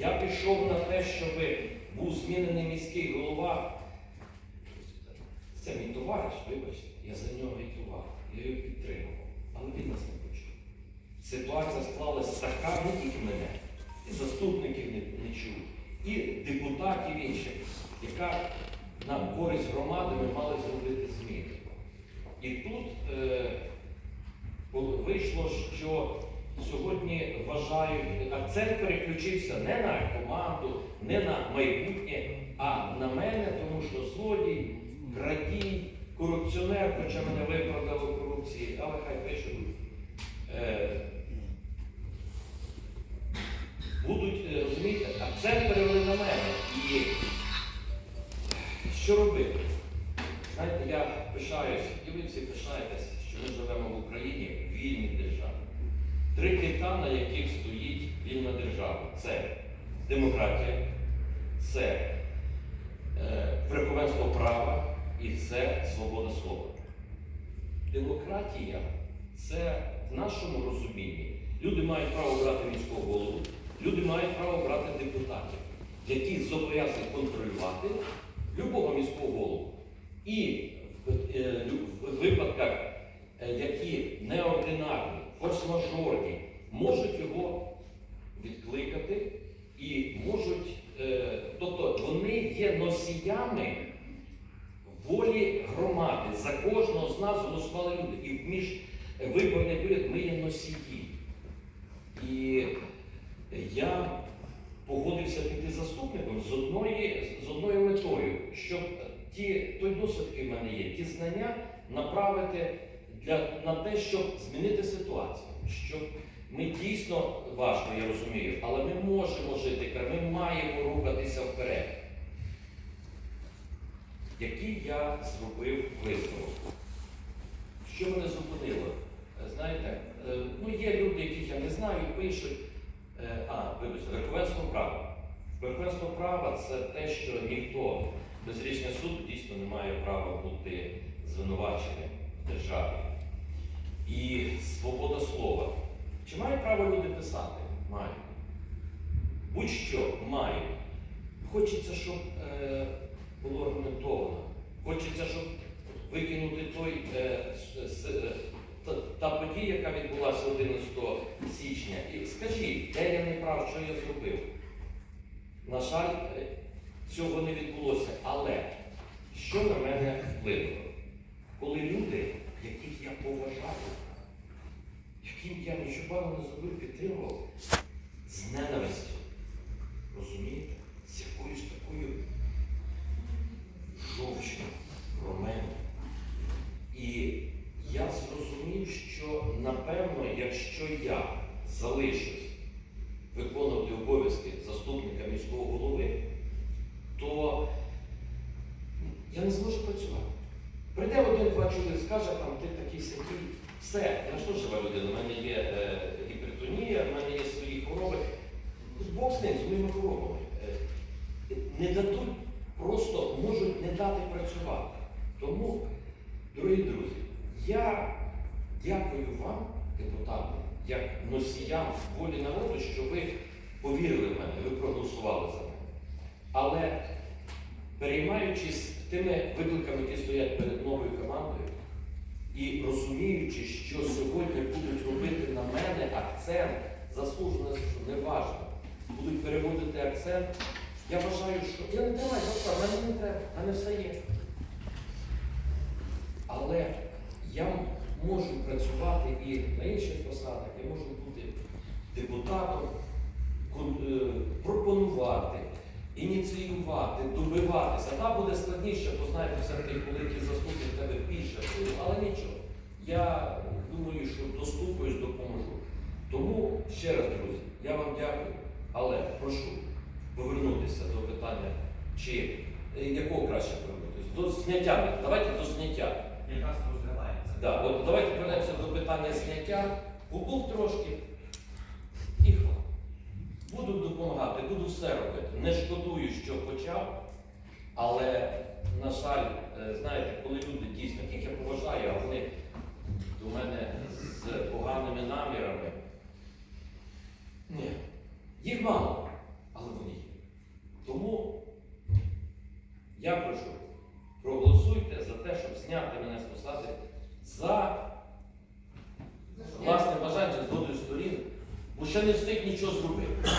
Я пішов на те, щоб був змінений міський голова. Це мій товариш, вибачте, я за нього воював, я його підтримував, але він нас не почув. Ситуація склалася така, не тільки мене, і заступників не, не чув, і депутатів інших, яка на користь громади ми мали зробити зміни. І тут е, вийшло, що сьогодні вважають, акцент переключився не на команду, не на майбутнє, а на мене, тому що злодій, крадій, корупціонер, хоча мене виправдали корупції, але хай пишуть. Е, будуть, е, розумієте, акцент перевели на мене. І що робити? Знаєте, я пишаюся, і ви всі пишаєтесь, що ми живемо в Україні в вільній державі. Три кита, на яких стоїть вільна держава. Це демократія, це е, верховенство права і це свобода слова. Демократія це в нашому розумінні. Люди мають право обрати міського голову, люди мають право обрати депутатів, які зобов'язані контролювати любого міського голову. І в, е, випадках, е, які неординарні, форс-мажорні, можуть його відкликати і можуть, е, тобто вони є носіями волі громади. За кожного з нас голосували люди. І в міжвиборний період ми є носії. І я погодився піти заступником з одної, з одною метою, щоб ті, той досвід, який в мене є, ті знання направити для, на те, щоб змінити ситуацію. Щоб ми дійсно важко, я розумію, але ми можемо жити, ми маємо рухатися вперед. Який я зробив висновок? Що мене зупинило? Е, Знаєте, е, ну є люди, яких я не знаю, пишуть, е, а, вибачте, верховенство права. Верховенство права це те, що ніхто без рішення суду дійсно не має права бути звинуваченим в державі. І свобода слова. Чи має право люди писати? Мають. Будь-що мають. Хочеться, щоб е, було аргументовано. Хочеться, щоб викинути той, е, с- е, та, та подія, яка відбулася 11 січня. І скажіть, де я не прав, що я зробив? На жаль, е, цього не відбулося. Але що на мене вплинуло? Коли люди, яких я поважаю, яким я нічого не зробив, підтримував, з ненавистю, розумієте, з якоюсь такою жовчною про мене. І я зрозумів, що напевно, якщо я залишусь виконувати обов'язки заступника міського голови, то я не зможу працювати. Прийде один-два чоловік, скаже, там ти такий сякий. Все, я ж теж жива людина, в мене є е, гіпертонія, в мене є свої хвороби. Бог з ним, з моїми хворобами. Е, Не дадуть, просто можуть не дати працювати. Тому, дорогі друзі, я дякую вам, депутати, як носіям волі народу, що ви повірили в мене, ви проголосували за мене. Але переймаючись тими викликами, які стоять перед новою командою, і розуміючи, що сьогодні будуть робити на мене акцент, заслужено, що не важливо, будуть переводити акцент, я вважаю, що я не тримаю за мене не треба, в мене все є. Але я можу працювати і на інших посадах, я можу бути депутатом, е, пропонувати, ініціювати, добиватися. Та буде складніше, бо знаєте, все-таки, коли ти заступник тебе більше, але нічого. Я думаю, що достукаюсь, допоможу. Тому ще раз, друзі, я вам дякую, але прошу повернутися до питання, чи е, якого краще повернутися? До зняття. Давайте до зняття. Якраз розглядається. Да, от давайте повернемося до питання зняття. Побув трошки. Буду допомагати, буду все робити. Не шкодую, що почав, але, на жаль, е, знаєте, коли люди дійсно, яких я поважаю, а вони до мене з поганими намірами. Ні, їх мало, але вони є. Тому я прошу, проголосуйте за те, щоб зняти мене з посади за власним бажанням згодою сторін, бо ще не встиг нічого зробити.